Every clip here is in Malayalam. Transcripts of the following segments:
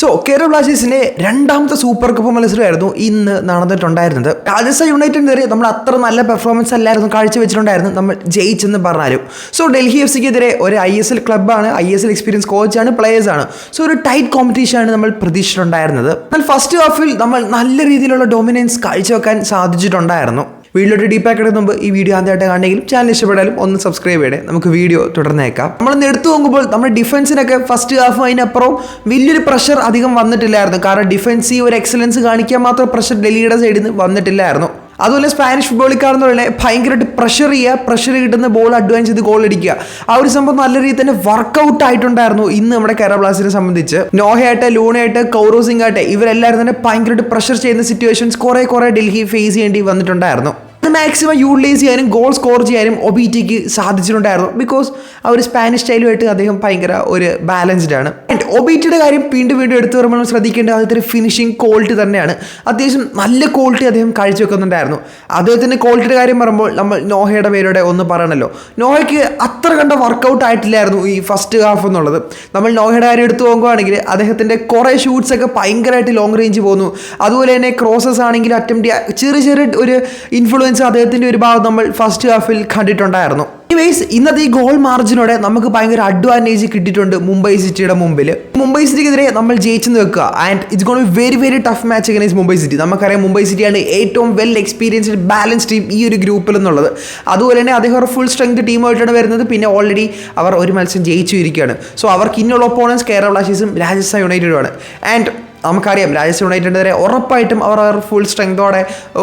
സോ കേരള ബ്ലാസ്റ്റേഴ്സിന്റെ രണ്ടാമത്തെ സൂപ്പർ കപ്പ് മത്സരമായിരുന്നു ഇന്ന് നടന്നിട്ടുണ്ടായിരുന്നത്. രാജസ്ഥാൻ യുണൈറ്റഡിനെതിരെ നമ്മൾ അത്ര നല്ല പെർഫോമൻസ് അല്ലായിരുന്നു കാഴ്ചവെച്ചിട്ടുണ്ടായിരുന്നു നമ്മൾ ജയിച്ചെന്ന് പറഞ്ഞാലും. സോ ഡൽഹി എഫ് സിക്കെതിരെ ഒരു ഐ എസ് എൽ ക്ലബ്ബാണ് ഐ എസ് എൽ എക്സ്പീരിയൻസ് കോച്ചാണ് പ്ലേയേഴ്സ് ആണ് സോ ഒരു ടൈറ്റ് കോമ്പറ്റീഷനാണ് നമ്മൾ പ്രതീക്ഷിച്ചിട്ടുണ്ടായിരുന്നത്. എന്നാൽ ഫസ്റ്റ് ഹാഫിൽ നമ്മൾ നല്ല രീതിയിലുള്ള ഡൊമിനൻസ് കാഴ്ചവെക്കാൻ സാധിച്ചിട്ടുണ്ടായിരുന്നു. വീഡിയോയുടെ ഡീപ്പ് എടുക്കുന്ന മുമ്പ് ഈ വീഡിയോ ആദ്യമായിട്ട് കാണണമെങ്കിലും ചാനൽ ഇഷ്ടപ്പെടാലും ഒന്ന് സബ്സ്ക്രൈബ് ചെയ്യണേ. നമുക്ക് വീഡിയോ തുടർന്നേക്കാം. നമ്മളൊന്ന് എടുത്തു നോക്കുമ്പോൾ നമ്മുടെ ഡിഫൻസിനൊക്കെ ഫസ്റ്റ് ഹാഫ് അതിനപ്പുറം വലിയൊരു പ്രഷർ അധികം വന്നിട്ടില്ലായിരുന്നു. കാരണം ഡിഫൻസ് ഈ ഒരു എക്സലൻസ് കാണിക്കാൻ മാത്രം പ്രഷർ ഡൽഹിയുടെ സൈഡിൽ നിന്ന് വന്നിട്ടില്ലായിരുന്നു. അതുപോലെ സ്പാനിഷ് ഫുട്ബോളിൽ കാണുന്ന പോലെ ഭയങ്കരമായിട്ട് പ്രഷർ ചെയ്യുക പ്രഷർ കിട്ടുന്ന ബോൾ അഡ്വാൻസ് ചെയ്ത് ഗോൾ അടിക്കുക. ആ ഒരു സംഭവം നല്ല രീതിയിൽ തന്നെ വർക്കൗട്ട് ആയിട്ടുണ്ടായിരുന്നു ഇന്ന് നമ്മുടെ കേരള ബ്ലാസ്റ്റിനെ സംബന്ധിച്ച്. നോഹയായിട്ട് ലൂണയായിട്ട് കൗറോസിംഗ് ആയിട്ട് ഇവരെല്ലാവരും തന്നെ ഭയങ്കരമായിട്ട് പ്രഷർ ചെയ്യുന്ന സിറ്റുവേഷൻസ് കുറേ കുറേ ഡൽഹി ഫേസ് ചെയ്യേണ്ടി വന്നിട്ടുണ്ടായിരുന്നു. അത് മാക്സിമം യൂട്ടിലൈസ് ചെയ്യാനും ഗോൾ സ്കോർ ചെയ്യാനും ഒബിറ്റിക്ക് സാധിച്ചിട്ടുണ്ടായിരുന്നു. ബിക്കോസ് ആ ഒരു സ്പാനിഷ് സ്റ്റൈലുമായിട്ട് അദ്ദേഹം ഭയങ്കര ഒരു ബാലൻസ്ഡ് ആണ്. ആൻഡ് ഒബിറ്റിയുടെ കാര്യം വീണ്ടും വീണ്ടും എടുത്തു വരുമ്പോൾ നമ്മൾ ശ്രദ്ധിക്കേണ്ട ഒരു ഫിനിഷിംഗ് ക്വാളിറ്റി തന്നെയാണ്. അത്യാവശ്യം നല്ല ക്വാളിറ്റി അദ്ദേഹം കാഴ്ചവെക്കുന്നുണ്ടായിരുന്നു അദ്ദേഹത്തിന്റെ ക്വാളിറ്റിയുടെ കാര്യം പറയുമ്പോൾ നമ്മൾ നോഹയുടെ പേരുടെ ഒന്ന് പറയണല്ലോ. നോഹയ്ക്ക് അത്ര കണ്ട വർക്കൗട്ട് ആയിട്ടില്ലായിരുന്നു ഈ ഫസ്റ്റ് ഹാഫ് എന്നുള്ളത്. നമ്മൾ നോഹയുടെ കാര്യം എടുത്തു നോക്കുകയാണെങ്കിൽ അദ്ദേഹത്തിന്റെ കുറേ ഷൂട്ട്സൊക്കെ ഭയങ്കരമായിട്ട് ലോങ് റേഞ്ച് പോകുന്നു. അതുപോലെ തന്നെ ക്രോസസ് ആണെങ്കിൽ അറ്റംപ്റ്റ് ചെറിയ ചെറിയ ഒരു ഇൻഫ്ലുവൻസ് അദ്ദേഹത്തിന്റെ ഒരു ഭാഗം നമ്മൾ ഫസ്റ്റ് ഹാഫിൽ കണ്ടിട്ടുണ്ടായിരുന്നു. എനിവേസ് ഇന്നത്തെ ഈ ഗോൾ മാർജിനോടെ നമുക്ക് ഭയങ്കര അഡ്വാന്റേജ് കിട്ടിയിട്ടുണ്ട് മുംബൈ സിറ്റിയുടെ മുമ്പിൽ മുംബൈ സിറ്റിക്കെതിരെ നമ്മൾ ജയിച്ചു നിൽക്കുക and it's gone very very tough match against Mumbai city. നമുക്കറിയാം മുംബൈ സിറ്റിയാണ് ഏറ്റവും വെൽ എക്സ്പീരിയൻസ്ഡ് ബാലൻസ് ടീം ഈ ഒരു ഗ്രൂപ്പിൽ എന്നുള്ളത്. അതുപോലെ തന്നെ അദ്ദേഹം ഫുൾ സ്ട്രെങ്ത് ടീമായിട്ടാണ് വരുന്നത്. പിന്നെ ഓൾറെഡി അവർ ഒരു മത്സരം ജയിച്ചു ഇരിക്കുകയാണ് സോ അവർക്ക് ഇന്നുള്ള ഒപ്പോണൻസ് കേരള ബ്ലാസ്റ്റേഴ്സും രാജസ്ഥാൻ യുണൈറ്റഡുമാണ് ആൻഡ് നമുക്കറിയാം രാജസ്ഥാൻ യുണൈറ്റഡിനെതിരെ ഉറപ്പായിട്ടും അവർ ഫുൾ സ്ട്രെങ്തോടെ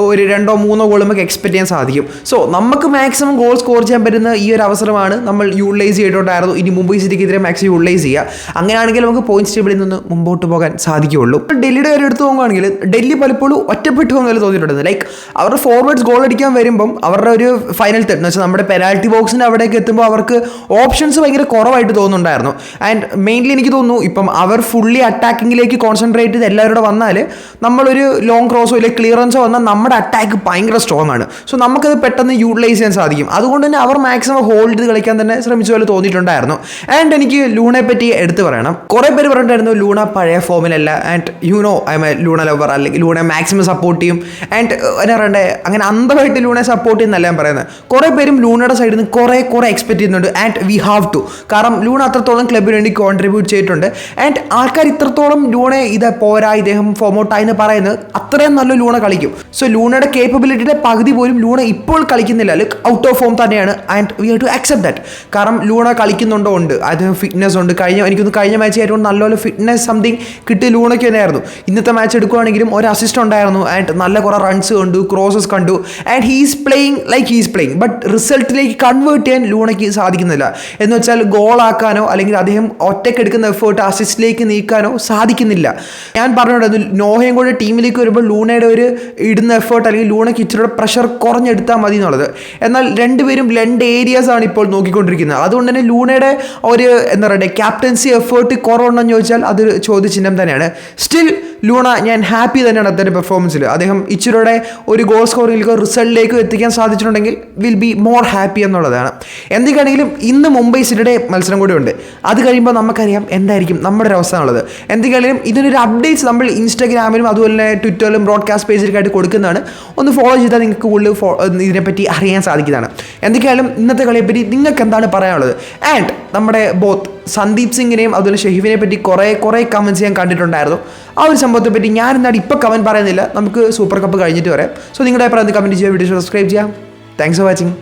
ഒരു രണ്ടോ മൂന്നോ ഗോൾ നമുക്ക് എക്സ്പെക്ട് ചെയ്യാൻ സാധിക്കും. സോ നമുക്ക് മാക്സിമം ഗോൾ സ്കോർ ചെയ്യാൻ പറ്റുന്ന ഈ ഒരു അവസരമാണ് നമ്മൾ യൂട്ടിലൈസ് ചെയ്തിട്ടുണ്ടായിരുന്നു ഇനി മുംബൈ സിറ്റിക്കെതിരെ മാക്സിമം യൂട്ടിലൈസ് ചെയ്യുക. അങ്ങനെയാണെങ്കിൽ നമുക്ക് പോയിന്റ്സ് ടേബിളിൽ നിന്ന് മുമ്പോട്ട് പോകാൻ സാധിക്കുകയുള്ളൂ. ഇപ്പോൾ ഡൽഹിയുടെ കാര്യം എടുത്ത് നോക്കുകയാണെങ്കിൽ ഡൽഹി പലപ്പോഴും ഒറ്റപ്പെട്ടു പോകുന്നതിൽ തോന്നിയിട്ടുണ്ട്. ലൈക്ക് അവരുടെ ഫോർവേഡ്സ് ഗോൾ അടിക്കാൻ വരുമ്പം അവരുടെ ഒരു ഫൈനൽ തെറ്റ് എന്ന് വെച്ചാൽ നമ്മുടെ പെനാൽറ്റി ബോക്സിന്റെ അവിടേക്ക് എത്തുമ്പോൾ അവർക്ക് ഓപ്ഷൻസ് ഭയങ്കര കുറവായിട്ട് തോന്നുന്നുണ്ടായിരുന്നു. ആൻഡ് മെയിൻലി എനിക്ക് തോന്നുന്നു ഇപ്പം അവർ ഫുള്ളി അറ്റാക്കിങ്ങിലേക്ക് കോൺസെൻട്രേറ്റ് ചെയ്ത് എല്ലാവരുടെ വന്നാൽ നമ്മളൊരു ലോങ് ക്രോസോ അല്ലെങ്കിൽ ക്ലിയറൻസോ വന്നാൽ നമ്മുടെ അറ്റാക്ക് ഭയങ്കര സ്ട്രോങ് ആണ്. സോ നമുക്കത് പെട്ടെന്ന് യൂട്ടിലൈസ് ചെയ്യാൻ സാധിക്കും. അതുകൊണ്ട് തന്നെ അവർ മാക്സിമം ഹോൾഡ് ചെയ്ത് കളിക്കാൻ തന്നെ ശ്രമിച്ച പോലെ തോന്നിയിട്ടുണ്ടായിരുന്നു. ആൻഡ് എനിക്ക് ലൂണയെ പറ്റി എടുത്തു പറയണം. കുറേ പേര് പറഞ്ഞിട്ടായിരുന്നു ലൂണ പഴയ ഫോമിലല്ല and you know I a Luna lover അല്ലെങ്കിൽ ലൂണയെ മാക്സിമം സപ്പോർട്ട് ചെയ്യും. ആൻഡ് എന്നാ പറയണ്ടേ? അങ്ങനെ അന്ധമായിട്ട് ലൂണെ സപ്പോർട്ട് ചെയ്യുന്നല്ല ഞാൻ പറയുന്നത്. കുറേ പേരും ലൂണയുടെ സൈഡിൽ നിന്ന് കുറേ കുറേ എക്സ്പെക്ട് ചെയ്യുന്നുണ്ട്. ആൻഡ് വി ഹാവ് ടു കാരണം ലൂണ അത്രത്തോളം ക്ലബിന് വേണ്ടി കോൺട്രിബ്യൂട്ട് ചെയ്തിട്ടുണ്ട്. ആൻഡ് ആൾക്കാർ ഇത്രത്തോളം ലൂണെ ഇത് പോരാ ഇദ്ദേഹം ഫോമോട്ടായി എന്ന് പറയുന്നത് അത്രയും നല്ല ലൂണ കളിക്കും. സോ ലൂണയുടെ കേപ്പബിലിറ്റിയുടെ പകുതി പോലും ലൂണ ഇപ്പോൾ കളിക്കുന്നില്ല. ലൈക്ക് ഔട്ട് ഓഫ് ഫോം തന്നെയാണ്. And we have to accept that കാരണം ലൂണ കളിക്കുന്നുണ്ടോ ഉണ്ട്. അദ്ദേഹം ഫിറ്റ്നസ് ഉണ്ട്. കഴിഞ്ഞ എനിക്കൊന്ന് കഴിഞ്ഞ മാച്ച് ഏറ്റവും നല്ലപോലെ ഫിറ്റ്നസ് സംതിങ് കിട്ടിയ ലൂണയ്ക്ക് തന്നെയായിരുന്നു. ഇന്നത്തെ മാച്ച് എടുക്കുകയാണെങ്കിലും ഒരു അസിസ്റ്റ് ഉണ്ടായിരുന്നു. ആൻഡ് നല്ല കുറേ റൺസ് കണ്ടു ക്രോസസ് കണ്ടു. And he's playing like he's playing but റിസൾട്ടിലേക്ക് convert ചെയ്യാൻ ലൂണയ്ക്ക് സാധിക്കുന്നില്ല. എന്ന് വെച്ചാൽ ഗോളാക്കാനോ അല്ലെങ്കിൽ അദ്ദേഹം ഒറ്റയ്ക്ക് എടുക്കുന്ന എഫേർട്ട് അസിസ്റ്റിലേക്ക് നീക്കാനോ സാധിക്കുന്നില്ല. ഞാൻ പറഞ്ഞത് നോഹയും കൂടെ ടീമിലേക്ക് വരുമ്പോൾ ലൂണയുടെ ഒരു ഇടുന്ന എഫേർട്ട് അല്ലെങ്കിൽ ലൂണയ്ക്ക് ഇച്ചിരി പ്രഷർ കുറഞ്ഞെടുത്താൽ മതി എന്നുള്ളത്. എന്നാൽ രണ്ടുപേരും രണ്ട് ഏരിയാസ് ആണ് ഇപ്പോൾ നോക്കിക്കൊണ്ടിരിക്കുന്നത്. അതുകൊണ്ട് തന്നെ ലൂണയുടെ ഒരു എന്താ പറയുക ക്യാപ്റ്റൻസി എഫേർട്ട് കുറവുണ്ടെന്ന് ചോദിച്ചാൽ അതൊരു ചോദ്യചിഹ്നം തന്നെയാണ്. സ്റ്റിൽ ലൂണ ഞാൻ ഹാപ്പി തന്നെയാണ് അദ്ദേഹത്തിന്റെ പെർഫോമൻസിൽ അദ്ദേഹം ഇച്ചിരിയുടെ ഒരു ഗോൾ സ്കോറിലേക്ക് റിസൾട്ടിലേക്കോ എത്തിക്കാൻ സാധിച്ചിട്ടുണ്ടെങ്കിൽ വിൽ ബി മോർ ഹാപ്പി എന്നുള്ളതാണ്. എന്തൊക്കെയാണെങ്കിലും ഇന്ന് മുംബൈ സിറ്റിയുടെ മത്സരം കൂടി ഉണ്ട് അത് കഴിയുമ്പോൾ നമുക്കറിയാം എന്തായിരിക്കും നമ്മുടെ ഒരു അവസ്ഥ എന്നുള്ളത്. എന്തൊക്കെയാണെങ്കിലും ഇതിനൊരു അപ്ഡേറ്റ്സ് നമ്മൾ ഇൻസ്റ്റാഗ്രാമിലും അതുപോലെ തന്നെ ട്വിറ്ററിലും ബ്രോഡ്കാസ്റ്റ് പേജിലൊക്കെ ആയിട്ട് കൊടുക്കുന്നതാണ്. ഒന്ന് ഫോളോ ചെയ്താൽ നിങ്ങൾക്ക് കൂടുതൽ ഫോ ഇതിനെപ്പറ്റി അറിയാൻ സാധിക്കുന്നതാണ്. എന്തൊക്കെയായാലും ഇന്നത്തെ കളിയെപ്പറ്റി നിങ്ങൾക്ക് എന്താണ് പറയാനുള്ളത്? ആൻഡ് നമ്മുടെ ബോത്ത് സന്ദീപ് സിംഗിനെയും അതുപോലെ ഷെഹീഫിനെ പറ്റി കുറേ കുറേ കമന്റ്സ് ഞാൻ കണ്ടിട്ടുണ്ടായിരുന്നു. ആ ഒരു സംഭവത്തെ പറ്റി ഞാൻ എന്താണ് ഇപ്പോൾ കമന്റ് പറയുന്നില്ല. നമുക്ക് സൂപ്പർ കപ്പ് കഴിഞ്ഞിട്ട് വരാം. സോ നിങ്ങളുടെ അഭിപ്രായം കമന്റ് ചെയ്യുക വീഡിയോ സബ്സ്ക്രൈബ് ചെയ്യാം താങ്ക്സ് ഫോർ വാച്ചിങ്